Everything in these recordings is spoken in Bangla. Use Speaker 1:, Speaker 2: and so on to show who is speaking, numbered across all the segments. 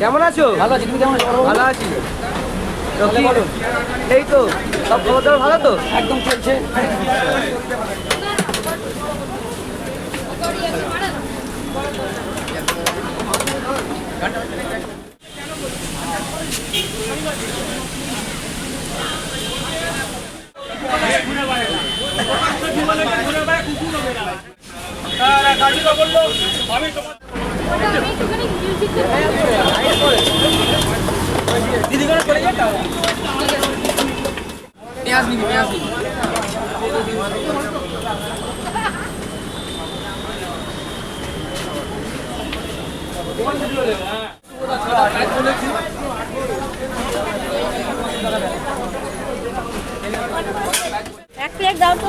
Speaker 1: কেমন আছো?
Speaker 2: ভালো আছি তুমি কেমন আছো?
Speaker 1: ভালো আছি। এই তো সব খবর দাবর ভালো তো?
Speaker 2: একদম চলছে। পেঁয়াজ নিবি পেঁয়াজ নিবি
Speaker 3: এক প্লেট দাও তো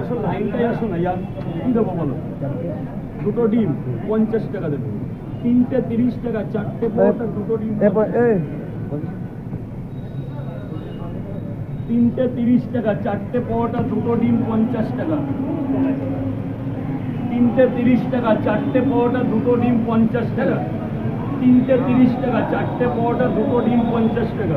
Speaker 4: আসল লাইনটাই আসো না ইয়ার কি দেবো বলো? দুটো ডিম পঞ্চাশ টাকা দেবো। তিনটে তিরিশ টাকা চারটে দুটো ডিম। তিনটে তিরিশ টাকা চারটে পরোটা দুটো ডিম পঞ্চাশ টাকা। তিনটে তিরিশ টাকা চারটে পরোটা দুটো ডিম পঞ্চাশ টাকা। তিনটে তিরিশ টাকা চারটে পরোটা দুটো ডিম পঞ্চাশ টাকা।